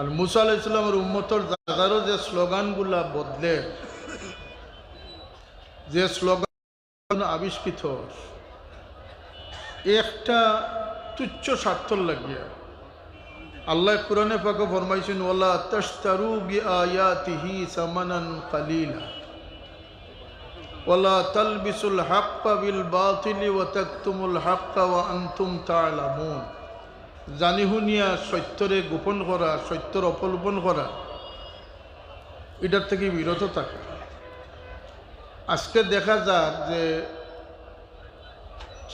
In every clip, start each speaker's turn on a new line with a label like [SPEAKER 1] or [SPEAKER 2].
[SPEAKER 1] আর মুসা আলাহ ইসলামের উম্মতর দাদারও যে স্লোগানগুলা বদলে, যে স্লোগান আবিষ্কৃত, একটা তুচ্ছ স্বার্থর লাগিয়া। আল্লাহ কোরআনে পাকে ফরমাইছেন, ওয়ালা তাশতারু বি আয়াতিহি সামানান কালিলা। ওয়ালা তালবিসুল হাক্কা বিল বাতিলি ওয়া তাকতুমুল হাক্কা ওয়া আনতুম তা'লামুন জানি শুনিয়া সত্যরে গোপন করা, সত্যর অপলোপন করা, এটার থেকে বিরত থাকা। আজকে দেখা যাক যে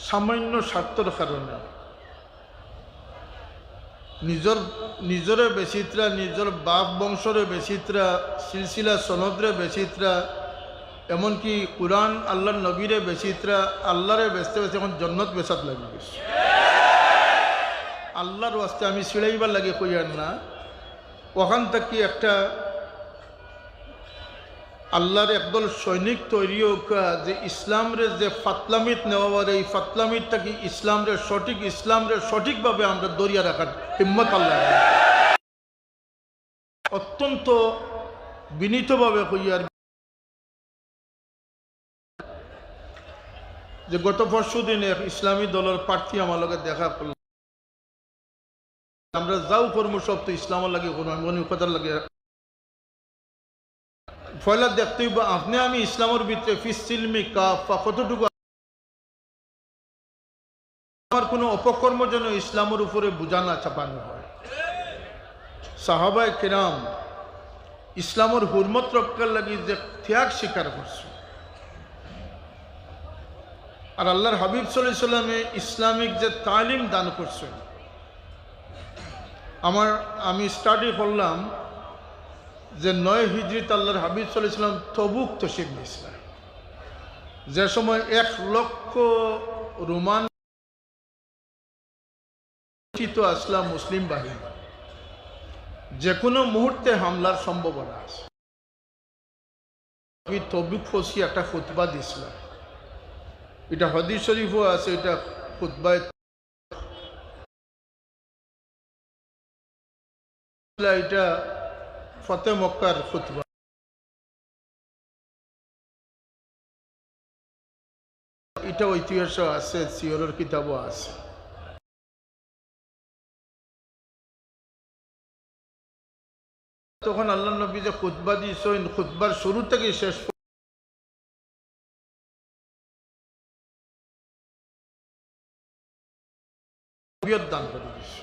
[SPEAKER 1] সামান্য স্বার্থর কারণে নিজর নিজরে বেচিত্রা নিজর বাপ বংশরে বেচিত্রা সিলসিলা সনদরে বেচিত্রা এমনকি কোরআন আল্লাহর নবীরে বেচিত্রা আল্লাহরে বেচতে বেচতে এখন জন্নত বেচাত লাগি গেছে। আল্লাহর ওয়াস্তে আমি সিড়াইবার লাগে কইয়ার না। ওখান থেকে একটা আল্লাহর একদল সৈনিক তৈরি হোক, যে ইসলামরে যে ফাতলামিত নেওয়ার, এই ফাতলামিত থেকে ইসলামরে সঠিক, ইসলামরে সঠিকভাবে আমরা দরিয়া রাখার হিম্মত আল্লাহ অত্যন্ত বিনীতভাবে কইয়ার যে গত পরশু দিনে ইসলামী দলের প্রার্থী আমার লগে দেখা করল আমরা যাও কর্ম সব তো ইসলামের লাগে কথার লাগে। ফয়লা দেখতেই বা আপনি আমি ইসলামের ভিতরে ফিসিলমি কাফা কতটুকু আমার কোনো অপকর্ম যেন ইসলামের উপরে বুঝানা চাপানো হয়। সাহাবায় কিরাম ইসলামের হুরমত রক্ষার লাগি যে ত্যাগ স্বীকার করছে। আর আল্লাহর হাবিব সাল্লাহ সাল্লামে ইসলামিক যে তালিম দান করছেন আমার, আমি স্টাডি করলাম যে নয় হিজরিত আল্লাহর হাবিব ইসলাম তবুক তসিব নিয়েছিলেন। যে সময় এক লক্ষ রোমান আসলাম মুসলিম বাহিনী। যে কোনো মুহূর্তে হামলার সম্ভাবনা আছে। আমি তবুক ফসি একটা খুতবা দিছিলাম এটা হদি শরীফও আছে, এটা খুতবায় এটা ফতে মক্কার খুতবা এটা ঐতিহাস আছে, সিওরের কিতাবও আছে। তখন আল্লাহ নবী যে খুতবা দিয়েছেন খুতবার শুরু থেকে শেষ দান করে দিয়েছে।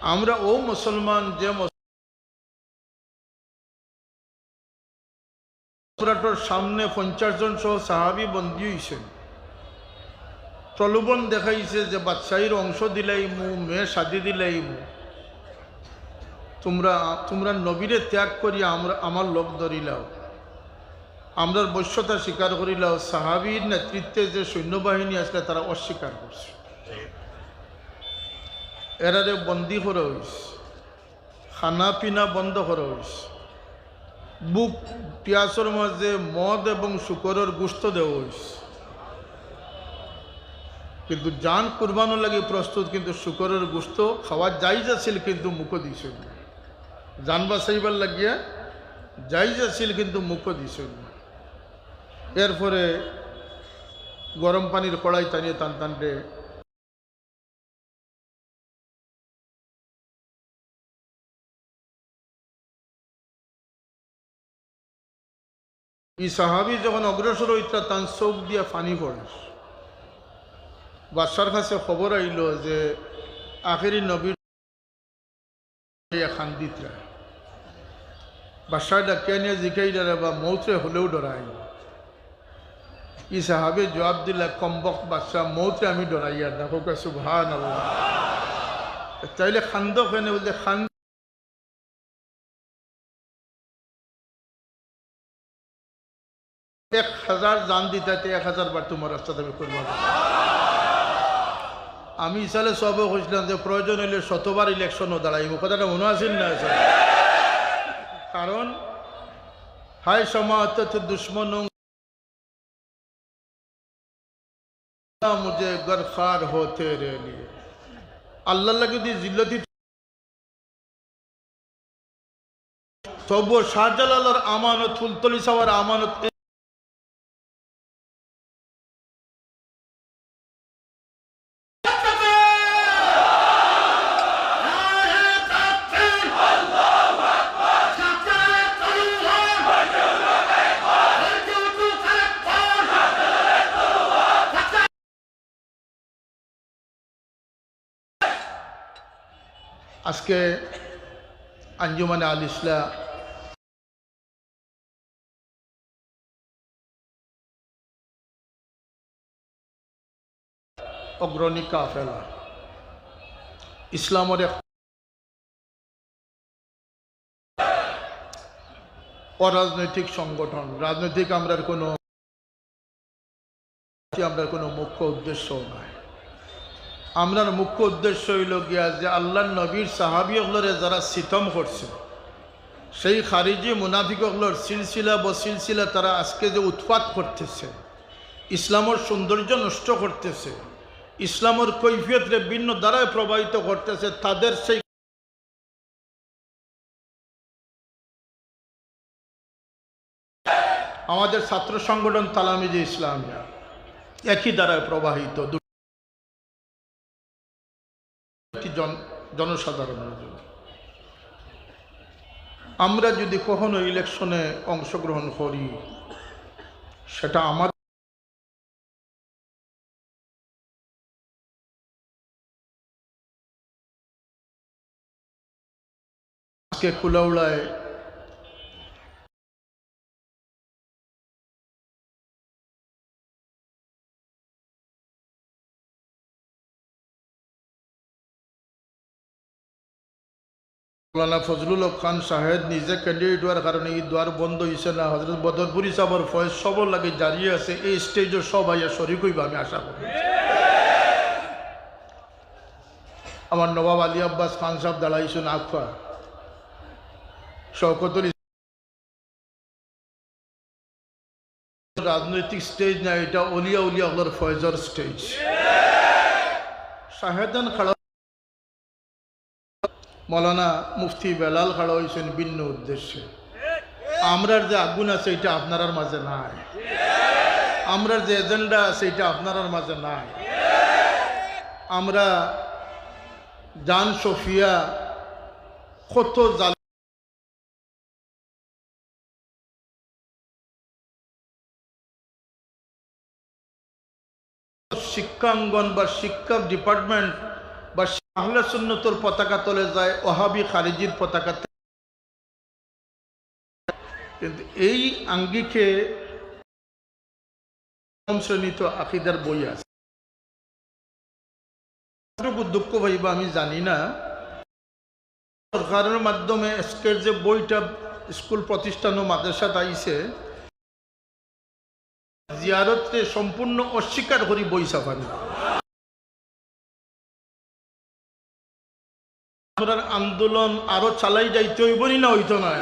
[SPEAKER 1] আমরা ও মুসলমান যে সম্রাটর সামনে পঞ্চাশ জন সহ সাহাবি বন্দী হয়েছেন প্রলোভন দেখাইছে যে বাদশাহীর অংশ দিলাই মু মেয়ে সাদি দিলাই মু তোমরা তোমরা নবীরে ত্যাগ করি আমরা, আমার লোক ধরিলাও। আমরার বৈশ্যতা স্বীকার করিলাও। সাহাবির নেতৃত্বে যে সৈন্যবাহিনী আসলে তারা অস্বীকার করছে। এরারে বন্দি করা হয়েছে খানা পিনা বন্ধ করা হয়েছে বুক পিয়াসর মাঝে মদ এবং শুকরের গুস্ত দেওয়া হয়েছে কিন্তু জান কুরবানো লাগে প্রস্তুত, কিন্তু শুকরের গুস্ত খাওয়া যাই যাচ্ছিল কিন্তু মুখ দিছে জান বাসাইবার লাগিয়া যাই যাচ্ছিল কিন্তু মুখ দিছে এরপরে গরম পানির কড়াই টানিয়ে টান টানটে এই সাহাবি যখন অগ্রসর হইতা তান চোখ দিয়া ফানি পড়ে বাদশার কাছে খবর আইল যে আখেরি নবীর বাদশাহ ডাকিয়া নিয়ে জিকাই ডারে বা মৌত্রে হলেও ডরাই। ই সাহাবে জবাব দিলা, কম্বক বাদশাহ মৌত্রে আমি ডরাইয়া, দেখো কাছে ভান চাইলে খান্দ কেনে বলতে খান্দ এক হাজার জান দিতে এক হাজার বার তোমার রাস্তা আমি করব আমি। ইসালে সব খুঁজলাম যে প্রয়োজন হইলে শতবার ইলেকশনও দাঁড়াইব। কথাটা মনে আছেন না কারণ হায় সমাত দুশ্মন গরফার হতে আল্লাহ যদি জিল্লতি তবুও শাহজালালের আমানত, ফুলতলি সাওয়ার আমানত আজকে আঞ্জুমানে আল ইসলা অগ্রণী কাফেলা। ইসলামের অরাজনৈতিক সংগঠন। রাজনৈতিক আমরার কোনো আমরার কোনো মুখ্য উদ্দেশ্য নয় আমরার মুখ্য উদ্দেশ্য হইল গিয়া যে আল্লাহ নবীর সাহাবি হলরে যারা সিতম করছে, সেই খারিজি মুনাফিক হলর সিলসিলা ব সিলসিলা তারা আজকে যে উৎপাত করতেছে, ইসলামের সৌন্দর্য নষ্ট করতেছে, ইসলামের কৈফিয়তরে ভিন্ন দ্বারায় প্রবাহিত করতেছে, তাদের সেই আমাদের ছাত্র সংগঠন তালামিজি ইসলামিয়া একই দ্বারায় প্রবাহিত। জনসাধারণের জন্য। আমরা যদি কখনো ইলেকশনে অংশগ্রহণ করি সেটা আমার আজকে কুলাউড়ায় মৌলানা ফজলুল খান সাহেদ নিজে ক্যান্ডিডেট হওয়ার কারণে এই দ্বার বন্ধ হয়েছে না। হজরত বদরপুরি সাহর ফয়েজ সবর লাগে জারি আছে, এই স্টেজে আইয়া শরিক হইবা আমি আশা করি। আমার নবাব আলী আব্বাস খান সাহেব দাঁড়াইছেন আফা শওকতুল রাজনৈতিক স্টেজ না, এটা অলিয়া উলিয়া ফয়েজর স্টেজ শাহেদান খাড়া মৌলানা মুফতি বেলাল খাড়া হয়েছেন ভিন্ন উদ্দেশ্যে। আমরার যে আগুন আছে, এটা আপনার মাঝে নাই। আমরার যে এজেন্ডা আছে, এটা আপনার মাঝে নাই। আমরা জান সফিয়া কত জাল শিক্ষাঙ্গন বা শিক্ষা ডিপার্টমেন্ট আহলে সুন্নতর পতাকা তলে যায়, ওহাবি খারিজির পতাকা কিন্তু এই আঙ্গিকে শ্রেণীত আকিদার বই আছে। দুঃখ ভাইবা, আমি জানি না। সরকারের মাধ্যমে আজকের যে বইটা স্কুল প্রতিষ্ঠান ও মাদ্রাসাত আইছে জিয়ারতে সম্পূর্ণ অস্বীকার করি বই সাফানি আমরার আন্দোলন আরও চালাই যাইতে হইবনি না হইতো না?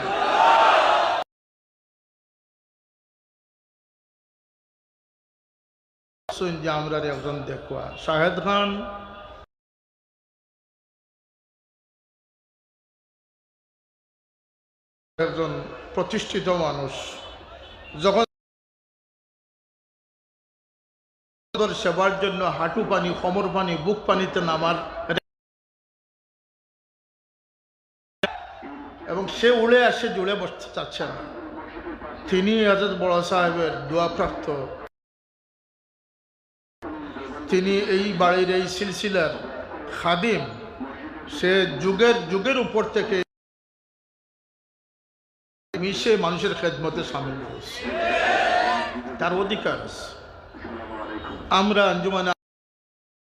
[SPEAKER 1] যখন সেবার জন্য হাঁটু পানি, কোমর পানি, বুক পানিতে নামার সে উড়ে আসে, জুড়ে বসতে চাচ্ছে না। তিনি হাজরত বড় সাহেবের দোয়াপ্রাপ্ত তিনি এই বাড়ির এই সিলসিলার খাদিম, সে যুগের যুগের উপর থেকে মিশে মানুষের খেদমতে সামিল হয়েছে। তার অধিকার আমরা আঞ্জুমান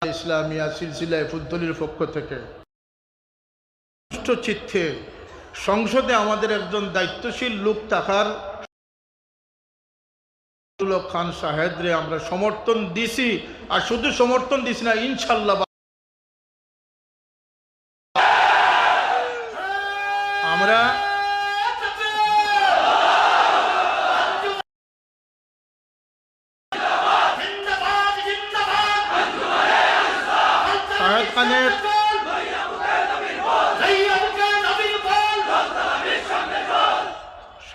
[SPEAKER 1] ইসলামিয়া সিলসিলায় ফুদ্দলির পক্ষ থেকে চিত্তে সংসদে আমাদের একজন দায়িত্বশীল লোক থাকার খান সাহেদরে আমরা সমর্থন দিছি। আর শুধু সমর্থন দিছি না ইনশাল্লাহ আমরা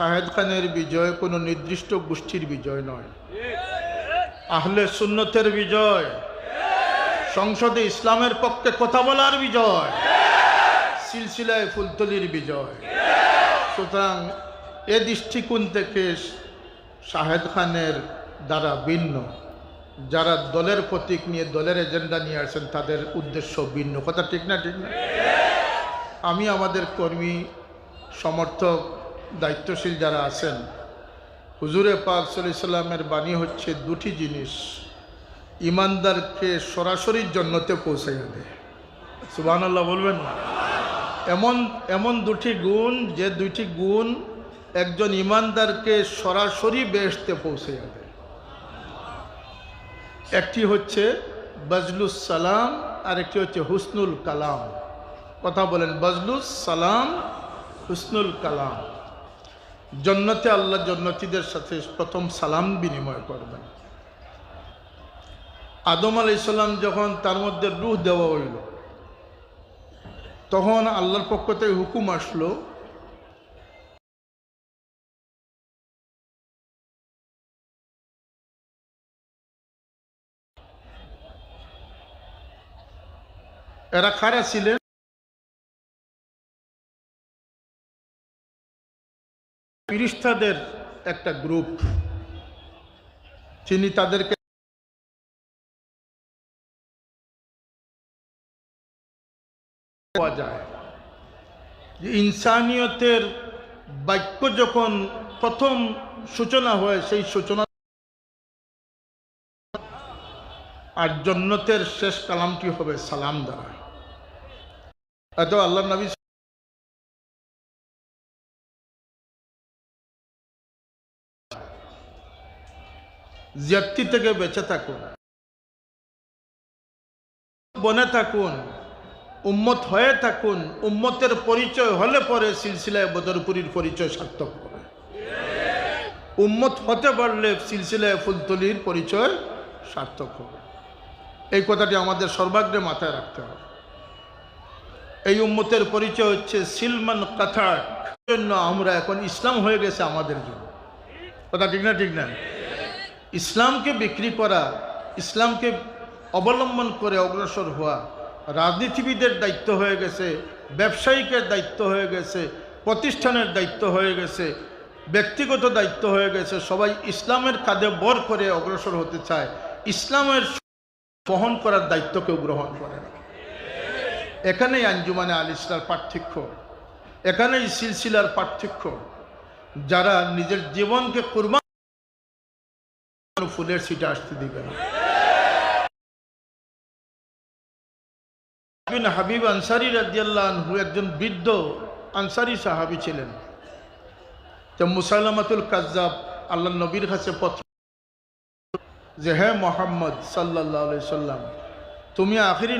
[SPEAKER 1] শাহেদ খানের বিজয় কোনো নির্দিষ্ট গোষ্ঠীর বিজয় নয়। আহলে সুন্নতের বিজয়। সংসদে ইসলামের পক্ষে কথা বলার বিজয়। সিলসিলায় ফুলতলির বিজয়। সুতরাং এ দৃষ্টিকোণ থেকে শাহেদ খানের দ্বারা ভিন্ন। যারা দলের প্রতীক নিয়ে দলের এজেন্ডা নিয়ে আসেন, তাদের উদ্দেশ্য ভিন্ন। কথা ঠিক না ঠিক না? আমি আমাদের কর্মী, সমর্থক দায়িত্বশীল যারা আছেন, হুজুরে পাক সাল্লামের বাণী হচ্ছে দুটি জিনিস ইমানদারকে সরাসরি জন্নতে পৌঁছাইয়া দেয়। সুবাহ আল্লাহ বলবেন না? এমন এমন দুটি গুণ, যে দুইটি গুণ একজন ইমানদারকে সরাসরি বেহেশতে পৌঁছাইয়া দেয়। একটি হচ্ছে বজলুস সালাম আর একটি হচ্ছে হুসনুল কালাম। কথা বলেন, বজলুস সালাম, হুসনুল কালাম। জন্নতে আল্লাহ জন্নতিদের সাথে প্রথম সালাম বিনিময় করবেন। আদম আলাইসাল্লাম যখন তার মধ্যে রুহ দেওয়া হইল, তখন আল্লাহর পক্ষ থেকে হুকুম আসলো, এরা খারা ছিলেন ফিরিস্তাদের একটা গ্রুপ। তিনি তাদেরকে যায়। ইনসানিয়তের বাক্য যখন প্রথম সূচনা হয়, সেই সূচনা আর জন্নতের শেষ কালামটি হবে সালাম দ্বারা। এত আল্লাহ নবী জ্যাপ্তি থেকে বেঁচে থাকুন। বনে থাকুন, উম্মত হয়ে থাকুন, উম্মতের পরিচয় হলে পরে সিলসিলায় বদরপুরীর পরিচয় সার্থক হবে। উম্মত হতে পারলে সিলসিলায় ফুলতলির পরিচয় সার্থক হবে। এই কথাটি আমাদের সর্বাগ্রে মাথায় রাখতে হবে। এই উম্মতের পরিচয় হচ্ছে সিলমান কাথার জন্য আমরা এখন ইসলাম হয়ে গেছে আমাদের জন্য। কথা ঠিক না ঠিক না? ইসলামকে বিক্রি করা, ইসলামকে অবলম্বন করে অগ্রসর হওয়া রাজনীতিবিদের দায়িত্ব হয়ে গেছে, ব্যবসায়িকের দায়িত্ব হয়ে গেছে, প্রতিষ্ঠানের দায়িত্ব হয়ে গেছে, ব্যক্তিগত দায়িত্ব হয়ে গেছে। সবাই ইসলামের কাঁধে বর করে অগ্রসর হতে চায়। ইসলামের বহন করার দায়িত্ব কেউ গ্রহণ করে না। এখানেই আঞ্জুমানে আল ইসলার পার্থক্য। এখানেই সিলসিলার পার্থক্য। যারা নিজের জীবনকে কুরবান ফুলের সিটে আসতে দিবে না। হাবিব আনসারি রাজিয়াল্লাহ একজন বৃদ্ধ আনসারি সাহাবি ছিলেন। তো মুসাইলামাতুল কাজাব আল্লাহ নবীর কাছে পত্র যে হ্যাঁ মোহাম্মদ সাল্লাহ সাল্লাম, তুমি আখিরি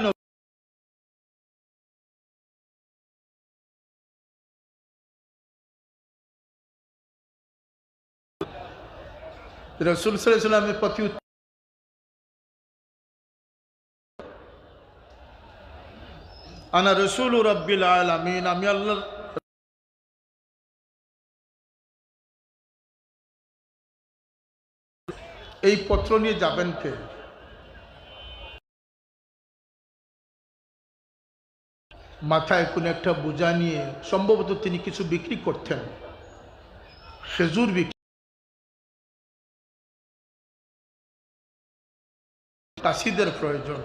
[SPEAKER 1] রসুল সাল্লামের প্রতি আনা রসুল রব্বিল আলামিন, আমি আল্লাহ এই পত্র নিয়ে যাবেন কে? মাথায় কোনো একটা বোঝা নিয়ে সম্ভবত তিনি কিছু বিক্রি করতেন। খেজুর বিক্রি চাষিদের প্রয়োজন।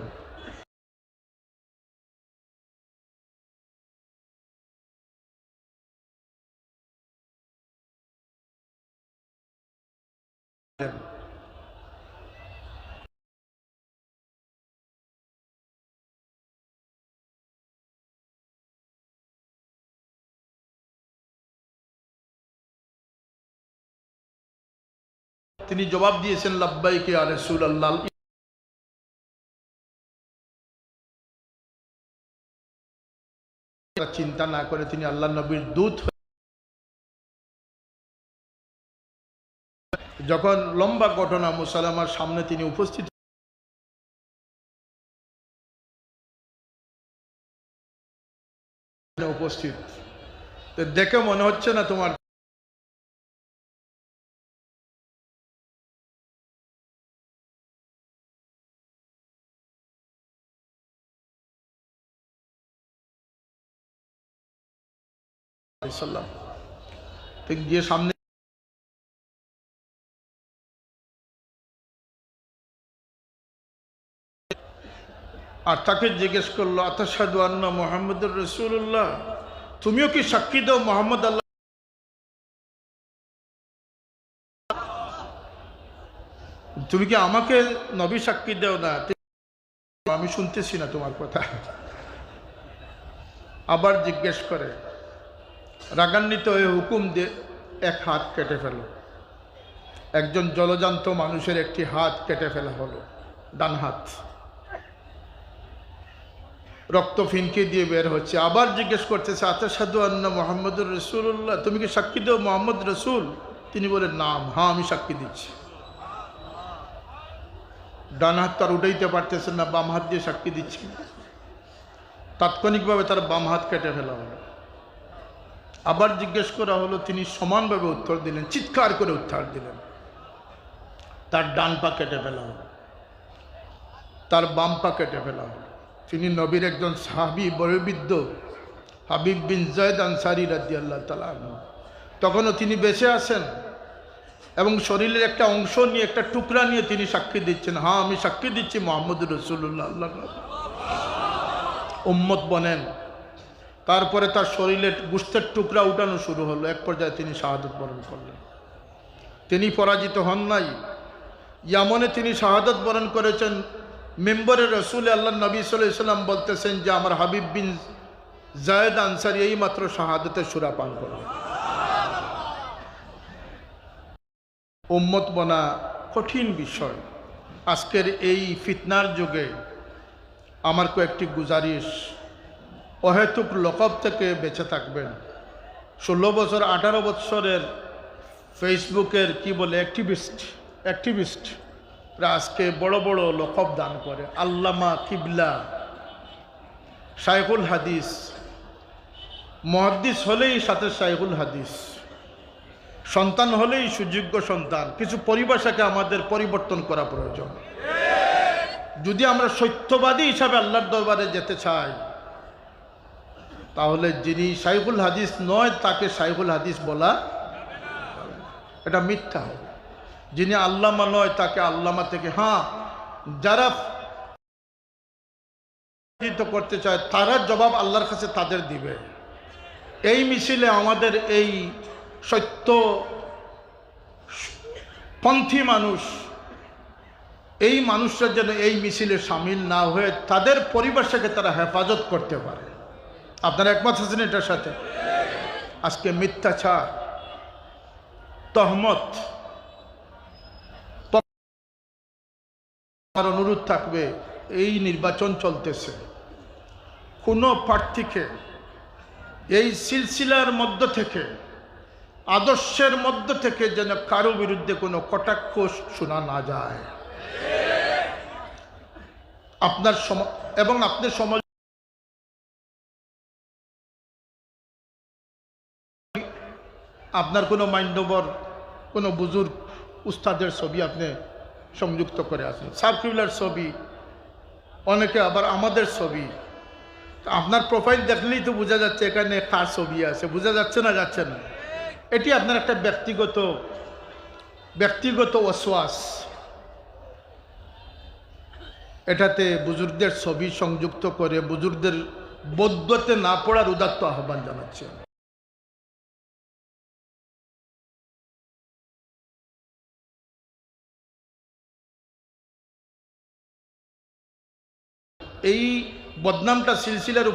[SPEAKER 1] তিনি জবাব দিয়েছেন লাব্বাইকে আর রসুল আল্লাহ চিন্তা না করে তিনি আল্লাহ নবীর দূত যখন লম্বা ঘটনা মুসালামার সামনে তিনি উপস্থিত উপস্থিত। দেখে মনে হচ্ছে না তোমার সাল্লাম। সামনে আর তাকে জিজ্ঞেস করল আতাসাদু আন্না মোহাম্মদুর রসুল্লাহ তুমিও কি সাক্ষী দাও মোহাম্মদ আল্লাহ? তুমি কি আমাকে নবী সাক্ষী দেও না? আমি শুনতেছি না তোমার কথা। আবার জিজ্ঞেস করে রাগান্বিত হয়ে হুকুম দিয়ে এক হাত কেটে ফেল। একজন জলজান্ত মানুষের একটি হাত কেটে ফেলা হলো, ডান হাত। রক্ত ফিনকে দিয়ে বের হচ্ছে। আবার জিজ্ঞেস করতেছে আতা সাধু আন্না মোহাম্মদুর রসুল্লাহ তুমি কি সাক্ষী দেও মোহাম্মদ রসুল? তিনি বলেন নাম হ্যাঁ আমি সাক্ষী দিচ্ছি। ডান হাত তার উঠাইতে পারতেছেন না, বাম হাত দিয়ে সাক্ষী দিচ্ছি। তাৎক্ষণিকভাবে তার বাম হাত কেটে ফেলা হলো। আবার জিজ্ঞেস করা হলো, তিনি সমানভাবে উত্তর দিলেন, চিৎকার করে উত্তর দিলেন। তার ডান পা কেটে ফেলা হলো। তার বাম পা কেটে ফেলা হলো। তিনি নবীর একজন সাহাবি, বয়োবৃদ্ধ, হাবিব বিন জয়দ আনসারি রাজি আল্লাহ তালা তখনও তিনি বেঁচে আছেন এবং শরীরের একটা অংশ নিয়ে, একটা টুকরা নিয়ে তিনি সাক্ষী দিচ্ছেন। হ্যাঁ আমি সাক্ষী দিচ্ছি মোহাম্মদ রসুল্লাহ আল্লাহ উম্মত বনেন তারপরে তার শরীরের গুস্তের টুকরা উঠানো শুরু হলো। এক পর্যায়ে তিনি শাহাদত বরণ করলেন। তিনি পরাজিত হন নাই। ইয়ামনে তিনি শাহাদত বরণ করেছেন। মেম্বরের রসুল আল্লাহ নবী সাল্লাম বলতেছেন যে, আমার হাবিব বিন জায়দ আনসারি এই মাত্র শাহাদতের সুরা পান করবে উম্মত বনা কঠিন বিষয়। আজকের এই ফিতনার যুগে আমার কয়েকটি গুজারিশ অহেতুক লকব থেকে বেঁচে থাকবেন। ষোলো বছর, আঠারো বছরের ফেসবুকের কি বলে অ্যাক্টিভিস্ট অ্যাক্টিভিস্ট আজকে বড় বড় লকব দান করে। আল্লামা কিবলা, শাইখুল হাদিস, মহাদ্দিস হলেই সাথে শাইখুল হাদিস, সন্তান হলেই সুযোগ্য সন্তান। কিছু পরিভাষাকে আমাদের পরিবর্তন করা প্রয়োজন। যদি আমরা সত্যবাদী হিসাবে আল্লাহর দরবারে যেতে চাই তাহলে যিনি সাইফুল হাদিস নয়, তাকে সাইফুল হাদিস বলা এটা মিথ্যা। হবে যিনি আল্লামা নয়, তাকে আল্লামা থেকে হ্যাঁ যারা করতে চায়, তারা জবাব আল্লাহর কাছে তাদের দিবে। এই মিছিলে আমাদের এই সত্য পন্থী মানুষ, এই মানুষরা যেন এই মিছিলে সামিল না হয়ে তাদের পরিবেশকে তারা হেফাজত করতে পারে। আপনারা একমত আছেন এটার সাথে। আজকে মিথ্যাচার, তহমত আমার অনুরোধ থাকবে, এই নির্বাচন চলতেছে। কোনো প্রার্থীকে এই সিলসিলার মধ্য থেকে, আদর্শের মধ্য থেকে যেন কারও বিরুদ্ধে কোনো কটাক্ষ শোনা না যায়। আপনার সম এবং আপনার সমাজ আপনার কোনো মান্যবর কোনো বুজুর্গ উস্তাদের ছবি আপনি সংযুক্ত করে আসেন সার্কুলার ছবি, অনেকে আবার আমাদের ছবি। আপনার প্রোফাইল দেখলেই তো বোঝা যাচ্ছে এখানে কার ছবি আছে। বোঝা যাচ্ছে না যাচ্ছে না। এটি আপনার একটা ব্যক্তিগত ব্যক্তিগত অশ্বাস। এটাতে বুজুর্গদের ছবি সংযুক্ত করে বুজুর্গদের বদ্ধতে না পড়ার উদাত্ত আহ্বান জানাচ্ছে এই বদনামটা সিলসিলার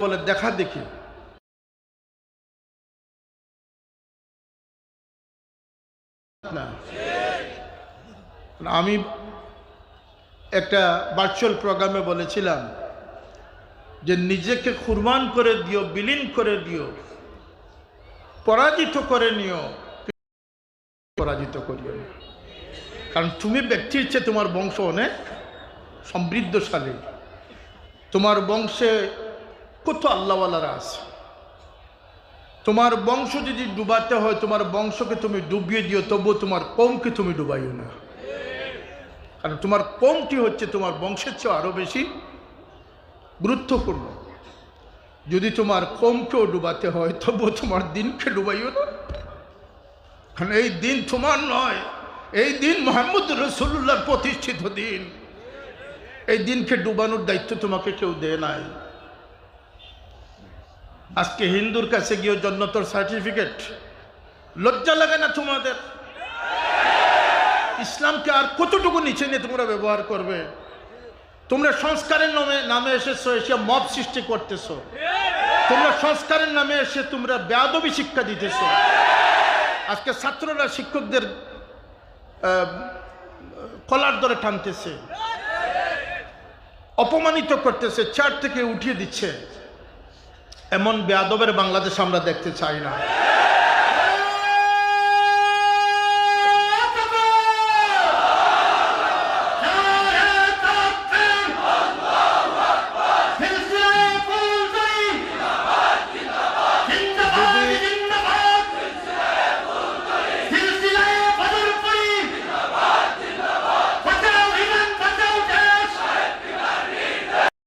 [SPEAKER 1] বলে, দেখা, দেখি। আমি একটা ভার্চুয়াল প্রোগ্রামে বলেছিলাম যে, নিজেকে কুরবান করে দিও, বিলীন করে দিও, পরাজিত করে নিও। পরাজিত করিও না। কারণ তুমি ব্যক্তির চেয়ে তোমার বংশ অনেক সমৃদ্ধশালী। তোমার বংশে কত আল্লাহওয়ালারা আছে। তোমার বংশ যদি ডুবাতে হয়, তোমার বংশকে তুমি ডুবিয়ে দিও তবু তোমার কমকে তুমি ডুবাইও না। কারণ তোমার কমটি হচ্ছে তোমার বংশের চেয়ে আরও বেশি গুরুত্বপূর্ণ। যদি তোমার কমকেও ডুবাতে হয়, তবুও তোমার দিনকে ডুবাইও না। কারণ এই দিন তোমার নয়, এই দিন মোহাম্মদ রসুল্লাহর প্রতিষ্ঠিত দিন। এই দিনকে ডুবানোর দায়িত্ব তোমাকে কেউ দেয় নাই। আজকে হিন্দুর কাছে গিয়ে জন্নতর সার্টিফিকেট, লজ্জা লাগে না তোমাদের? ইসলামকে আর কতটুকু নিচে নিয়ে তোমরা ব্যবহার করবে? তোমরা সংস্কারের নামে নামে এসেছ, এসে মব সৃষ্টি করতেছো। তোমরা সংস্কারের নামে এসে তোমরা বেয়াদবি শিক্ষা দিতেছো। আজকে ছাত্ররা শিক্ষকদের কলার ধরে টানতেছে, অপমানিত করতেছে চার থেকে উঠিয়ে দিচ্ছে। এমন বেয়াদবের বাংলাদেশ আমরা দেখতে চাই না।